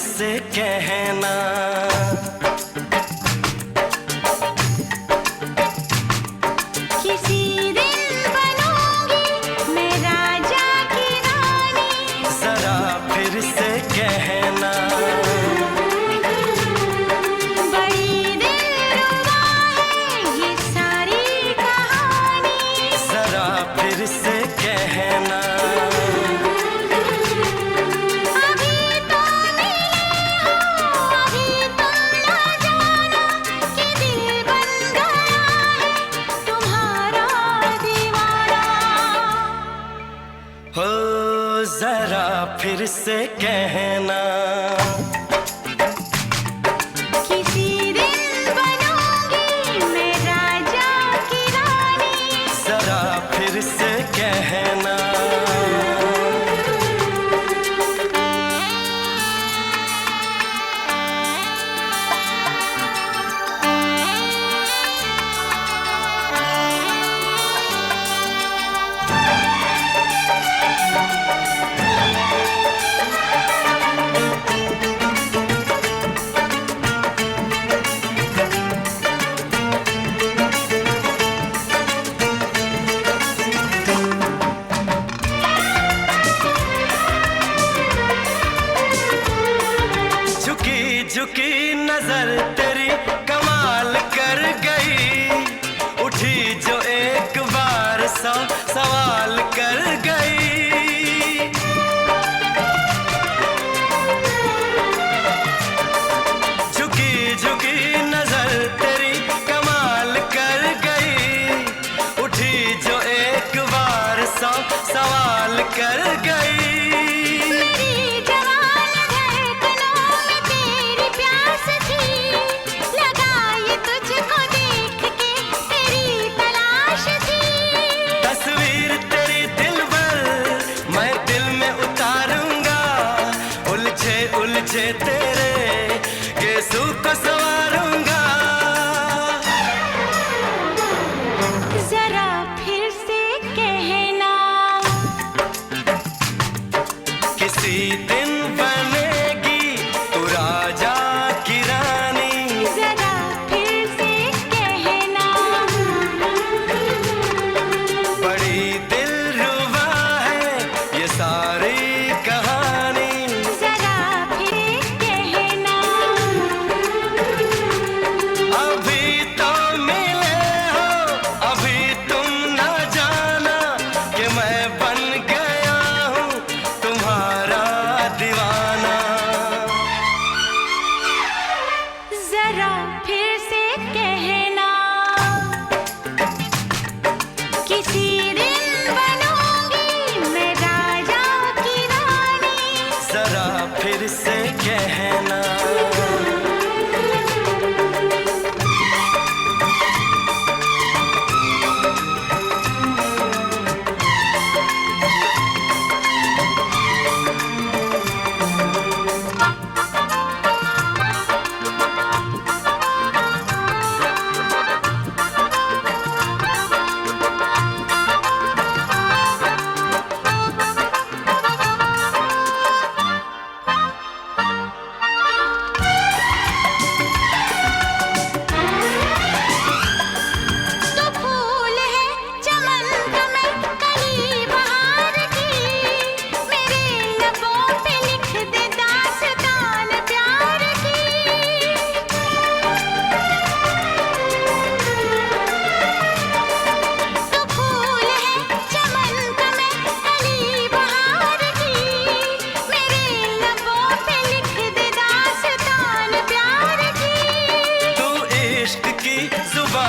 से कहना सवाल कर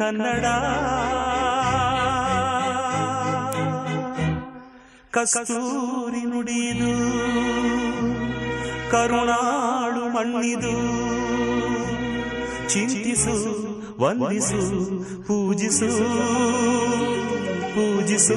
ಕನ್ನಡ. ಕಸ್ತೂರಿ ನುಡಿದು ಕರುಣಾಳು ಮಣ್ಣಿದು ಚಿಂತಿಸು ವಂದಿಸು ಪೂಜಿಸು ಪೂಜಿಸು.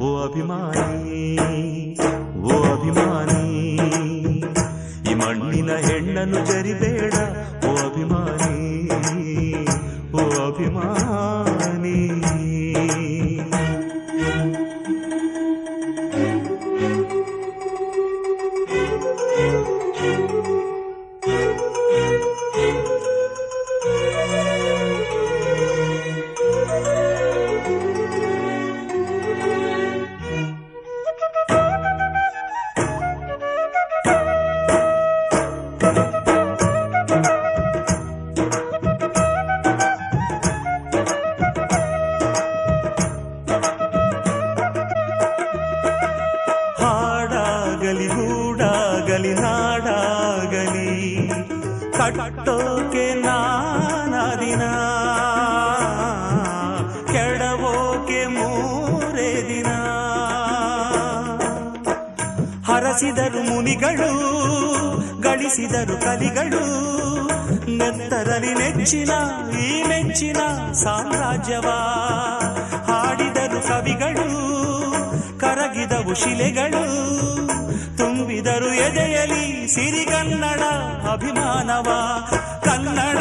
ಓ ಅಭಿಮಾನಿ ಓ ಅಭಿಮಾನಿ ಈ ಮಣ್ಣಿನ ಹೆಣ್ಣನ್ನು ಜರಿಬೇಡ ಓ ಅಭಿಮಾನಿ ಓ ಅಭಿಮಾನಿ ಗಳಿಸಿದರು ಕಲಿಗಳು ನೆತ್ತರಲಿ ನೆಚ್ಚಿನ, ಈ ಮೆಚ್ಚಿನ ಸಾಮ್ರಾಜ್ಯವ ಹಾಡಿದರು ಕವಿಗಳು. ಕರಗಿದವು ಶಿಲೆಗಳು. ತುಂಬಿದರು ಎದೆಯಲಿ ಸಿರಿಗನ್ನಡ ಅಭಿಮಾನವ. ಕನ್ನಡ